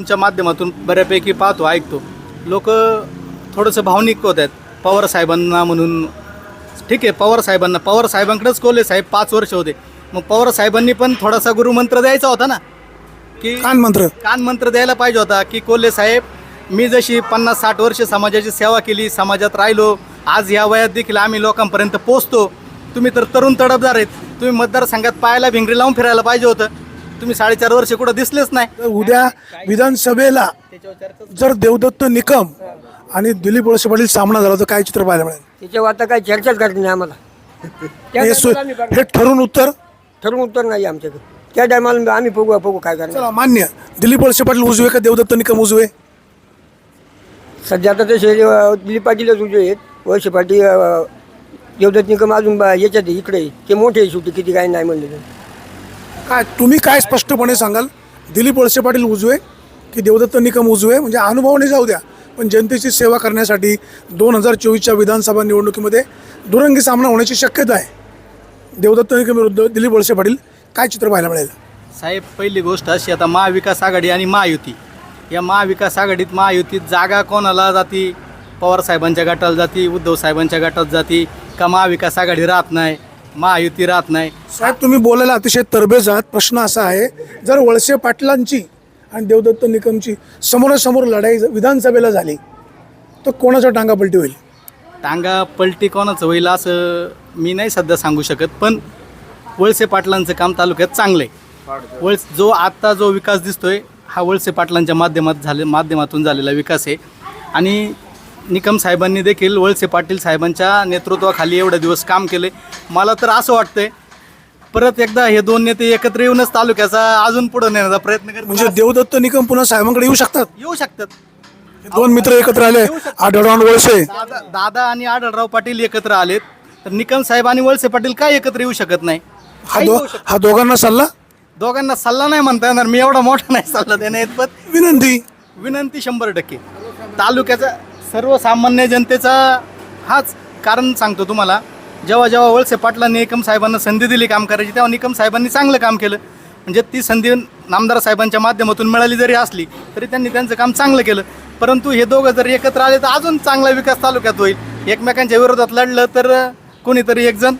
तुमच्या माध्यमातून बऱ्यापैकी पाहतो ऐकतो. लोक थोडंसं भावनिक होत आहेत. पवार साहेबांना म्हणून. ठीक आहे पवार साहेबांना. पवार साहेबांकडेच कोले साहेब पाच वर्ष होते. मग पवार साहेबांनी पण थोडासा गुरुमंत्र द्यायचा होता ना? की कान मंत्र. कान मंत्र द्यायला पाहिजे होता की कोल्हे साहेब मी जशी पन्नास साठ वर्ष समाजाची सेवा केली समाजात राहिलो आज या वयात देखील आम्ही लोकांपर्यंत पोहोचतो. तुम्ही तर तरुण तडफदार आहेत. तुम्ही मतदारसंघात पायाला भिंगरी लावून फिरायला पाहिजे होतं. तुम्ही साडेचार वर्ष कुठं दिसलेच नाही. तर उद्या विधानसभेला जर देवदत्त निकम आणि दिलीप वळसे पाटील सामना झाला तर काय चित्र पाहायला मिळेल? त्याच्यावर आता काही चर्चाच करायची नाही आम्हाला. त्या हे सु- टायमाला हे ठरून उत्तर? ठरवून उत्तर नाही आमच्याकडे. त्या टायमाला आम्ही बघू बघू काय करणार? चला मान्य. दिलीप वळसे पाटील उजवे का देवदत्त निकम उजवे? सध्या आता अं, दिलीप पाटीलच उजे आहेत. वर्ष पाटील अं, देवदत्त निकम अजून बा- याच्यात आहे, इकडे आहे. ते मोठे आहे शेवटी किती काही नाही म्हणले. तर. काय तुम्ही काय स्पष्टपणे सांगाल? दिलीप वळसे पाटील उजवे की देवदत्त निकम उजवे? म्हणजे अनुभवाने जाऊ द्या. पण जनतेची सेवा करण्यासाठी दोन हजार चोवीसच्या विधानसभा निवडणुकीमध्ये दुरंगी सामना होण्याची शक्यता आहे. देवदत्त निकम विरुद्ध दिलीप वळसे पाटील काय चित्र पाहायला मिळेल? साहेब पहिली गोष्ट अशी आता महाविकास आघाडी आणि महायुती. या महाविकास आघाडीत महायुतीत जागा कोणाला जाती? पवार साहेबांच्या गटाला जाती उद्धव साहेबांच्या गटात जाती का महाविकास आघाडी राहत नाही? महायुती राहत नाही. साहेब तुम्ही बोलायला अतिशय तरबेज आहात. प्रश्न असा आहे जर वळसे पाटलांची आणि देवदत्त निकमची समोरासमोर लढाई ज- विधानसभेला झाली तर कोणाचा टांगा पलटी होईल? टांगा पलटी कोणाचं होईल असं मी नाही सध्या सांगू शकत पण वळसे पाटलांचं काम तालुक्यात चांगलं आहे. वळस जो आत्ता जो विकास दिसतोय हा वळसे पाटलांच्या माध्यमात झाले माध्यमातून झालेला विकास आहे. आणि निकम साहेबांनी देखील वळसे पाटील साहेबांच्या नेतृत्वाखाली एवढे दिवस काम केले. मला तर असं वाटतंय परत एकदा हे दोन नेते एकत्र येऊनच तालुक्याचा अजून पुढे नेण्याचा प्रयत्न करतील म्हणजे देवदत्त निकम पुन्हा साहेबांकडे येऊ शकतात? येऊ शकतात. हे दोन मित्र एकत्र आले आढळराव आणि वळसे. दादा दादा आणि आढळराव पाटील एकत्र आलेत. तर निकम साहेब आणि वळसे पाटील काय एकत्र येऊ शकत नाही? हा दो हा दोघांना सल्ला? दोघांना सल्ला नाही म्हणता येणार मी एवढा मोठा नाही सल्ला देण्यात पण विनंती. विनंती शंभर टक्के. तालुक्याचा सर्वसामान्य जनतेचा हाच कारण सांगतो तुम्हाला. जेव्हा जेव्हा वळसे पाटलांनी निकम साहेबांना संधी दिली काम करायची तेव्हा निकम साहेबांनी चांगलं काम केलं. म्हणजे ती संधी नामदार साहेबांच्या माध्यमातून मिळाली जरी असली तरी त्यांनी त्यांचं काम चांगलं केलं. परंतु हे दोघं जर एकत्र आले तर अजून चांगला विकास तालुक्यात होईल. एकमेकांच्या विरोधात लढलं तर कोणीतरी एकजण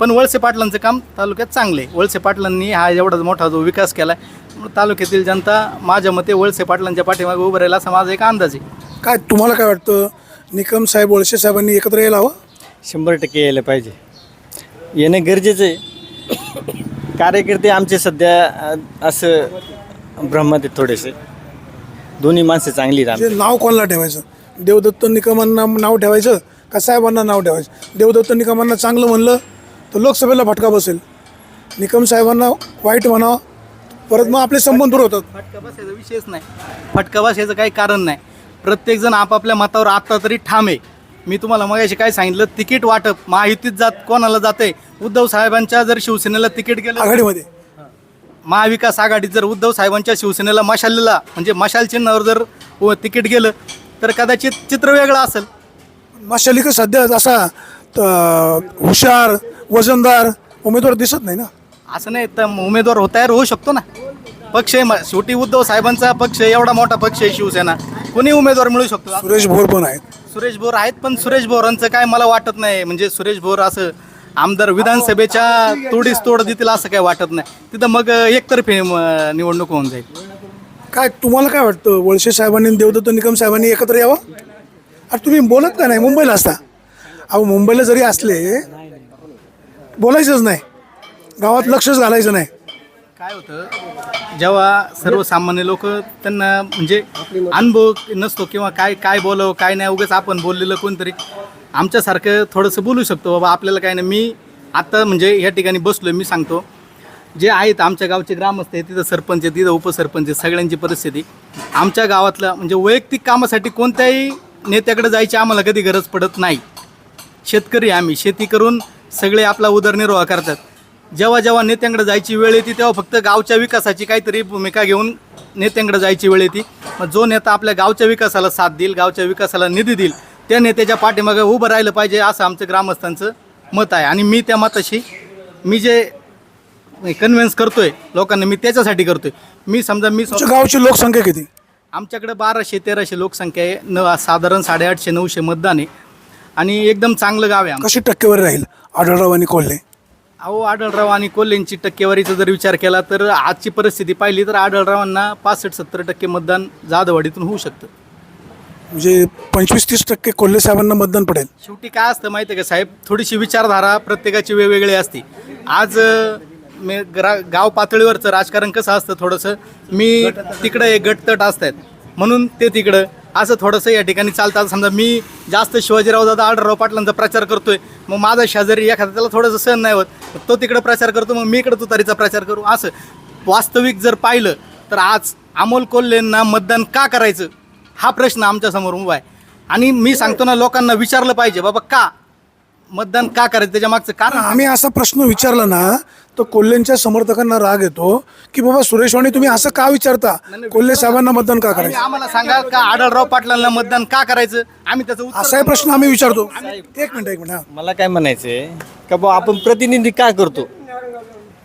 पण वळसे पाटलांचं काम तालुक्यात चांगलं आहे. वळसे पाटलांनी हा एवढा मोठा जो विकास केला आहे तालुक्यातील जनता माझ्या मते वळसे पाटलांच्या पाठीमागे उभं राहील असा माझा एक अंदाज आहे. काय तुम्हाला काय वाटतं? निकम साहेब वळसे साहेबांनी एकत्र यायला हवं? शंभर टक्के यायला पाहिजे. येणं गरजेचं आहे. कार्यकर्ते आमचे सध्या अ, असं भ्रमात आहेत थोडेसे. दोन्ही माणसं चांगली आहेत म्हणजे नाव कोणाला ठेवायचं? देवदत्त निकमांना नाव ठेवायचं का साहेबांना नाव ठेवायचं? देवदत्त निकमांना चांगलं म्हणलं तर लोकसभेला फटका बसेल. निकम साहेबांना वाईट म्हणावं. परत मग आपले संबंध दूर होतात फटका बसायचा विषयच नाही. फटका बसायचं काही कारण नाही. प्रत्येकजण आपापल्या मतावर आत्ता तरी ठाम आहे. मी तुम्हाला मगाशी काय सांगितलं? तिकीट वाटप. महायुतीत जात कोणाला जाते उद्धव साहेबांच्या जर शिवसेनेला तिकीट गेलं आघाडीमध्ये. महाविकास आघाडीत जर उद्धव साहेबांच्या शिवसेनेला मशालीला म्हणजे मशाल चिन्हावर जर तिकीट गेलं तर कदाचित चित्र वेगळं असेल. माशालिक सध्या असा हुशार वजनदार उमेदवार दिसत नाही ना? असं नाही तर उमेदवार हो- तयार होऊ शकतो ना. पक्ष आहे शेवटी उद्धव साहेबांचा पक्ष आहे, एवढा मोठा पक्ष आहे शिवसेना. कोणी उमेदवार मिळू शकतो? सुरेश भोर पण आहेत. सुरेश भोर आहेत पण सुरेश भोरांचं काय मला वाटत नाही. म्हणजे सुरेश भोर असं आमदार विधानसभेच्या तोडीस तोड देतील असं काय वाटत नाही. तिथं मग एकतर्फी म, निवडणूक होऊन जाईल. काय तुम्हाला काय वाटतं? वळसे साहेबांनी आणि देवदत्त निकम साहेबांनी एकत्र यावं? अरे तुम्ही बोलत का नाही? मुंबईला असता. अहो मुंबईला जरी असले बोलायचंच नाही. गावात लक्षच घालायचं नाही. काय होतं? जेव्हा सर्वसामान्य लोक त्यांना म्हणजे अनुभव नसतो किंवा काय काय बोलावं काय नाही उगाच आपण बोललेलं कोणतरी आमच्यासारखं थोडंसं बोलू शकतो बाबा आपल्याला काय नाही मी आत्ता म्हणजे या ठिकाणी बसलो मी सांगतो. जे आहेत आमच्या गावचे ग्रामस्थ आहेत तिथं सरपंच आहे तिथं उपसरपंच आहे सगळ्यांची परिस्थिती. आमच्या गावातलं म्हणजे वैयक्तिक कामासाठी कोणत्याही नेत्याकडे जायची आम्हाला कधी गरज पडत नाही. शेतकरी आहे आम्ही शेती करून सगळे आपला उदरनिर्वाह करतात. जेव्हा जेव्हा नेत्यांकडे जायची वेळ येते तेव्हा फक्त गावच्या विकासाची काहीतरी भूमिका घेऊन नेत्यांकडे जायची वेळ येते. मग जो नेता आपल्या गावच्या विकासाला साथ देईल गावच्या विकासाला निधी देईल त्या नेत्याच्या पाठीमागे उभं राहिलं पाहिजे असं आमचं ग्रामस्थांचं मत आहे. आणि मी त्या मताशी मी जे कन्व्हिन्स करतोय लोकांना मी त्याच्यासाठी करतोय. मी समजा मी तुमच्या गावची लोकसंख्या किती? आमच्याकडे बाराशे तेराशे लोकसंख्या आहे. न साधारण साडेआठशे नऊशे मतदान आहे. आणि एकदम चांगलं गाव आहे कशी टक्केवारी राहील आढळराव आणि कोल्हे? अहो आढळराव आणि कोल्हेंची टक्केवारीचा जर विचार केला तर आजची परिस्थिती पाहिली तर आढळरावांना पासष्ट सत्तर टक्के मतदान जाधववाडीतून होऊ शकतं. म्हणजे पंचवीस तीस टक्के कोल्हे साहेबांना मतदान पडेल. शेवटी काय असतं माहिती आहे का साहेब? थोडीशी विचारधारा प्रत्येकाची वेगवेगळी असते. आज मी ग्रा गाव पातळीवरचं राजकारण कसं असतं थोडंसं? मी तिकडं एक गटतट असतात. म्हणून ते तिकडं. असं थोडंसं या ठिकाणी चालतात समजा मी जास्त शिवाजीराव दादा आढळराव पाटलांचा प्रचार करतोय मग माझा शेजारी एखादा त्याला थोडंसं सहन नाही होत तो तिकडं प्रचार करतो मग मी इकडं तुतारीचा प्रचार करू. असं वास्तविक जर पाहिलं तर आज अमोल कोल्हेंना मतदान का करायचं? हा प्रश्न आमच्यासमोर उभा आहे. आणि मी सांगतो ना लोकांना विचारलं पाहिजे बाबा का? मतदान का करायचं? त्याच्या मागचं कारण? आम्ही असा प्रश्न विचारला ना तर कोल्हेंच्या समर्थकांना राग येतो की बाबा सुरेश वाणी तुम्ही असं का विचारता? कोल्हे साहेबांना मतदान का तुम्ही करायचं आम्हाला सांगा का आढळराव पाटलांना मतदान का करायचं? आम्ही त्याचं उत्तर असाही प्रश्न आम्ही विचारतो. एक मिनिट एक मिनिट हा. मला काय म्हणायचं आहे का बा आपण प्रतिनिधी काय करतो?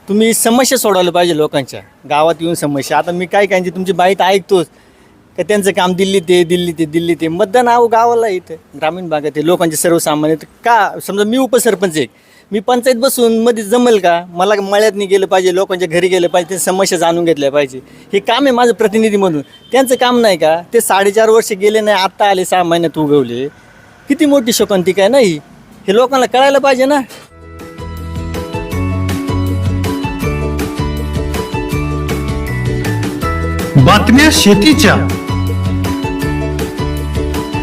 तुम्ही समस्या सोडवल्या पाहिजे लोकांच्या. गावात येऊन समस्या. आता मी काय काय तुमची बाईत ऐकतोच. का त्यांचं काम दिल्ली ते दिल्ली ते दिल्ली ते मतदान आहो गावाला आहे ग्रामीण भागात आहे लोकांचे सर्वसामान्य का समजा मी उपसरपंच आहे. मी पंचायत बसून मध्ये जमेल का? मला मळ्यात नाही गेलं पाहिजे लोकांच्या घरी गेलं पाहिजे ते समस्या जाणून घेतल्या पाहिजे. हे काम आहे माझं प्रतिनिधी म्हणून. त्यांचं काम नाही का? ते साडेचार वर्ष गेले नाही आत्ता आले सहा महिन्यात उगवले. किती मोठी शोकांती काय नाही? हे लोकांना कळायला पाहिजे ना. बातम्या शेतीच्या.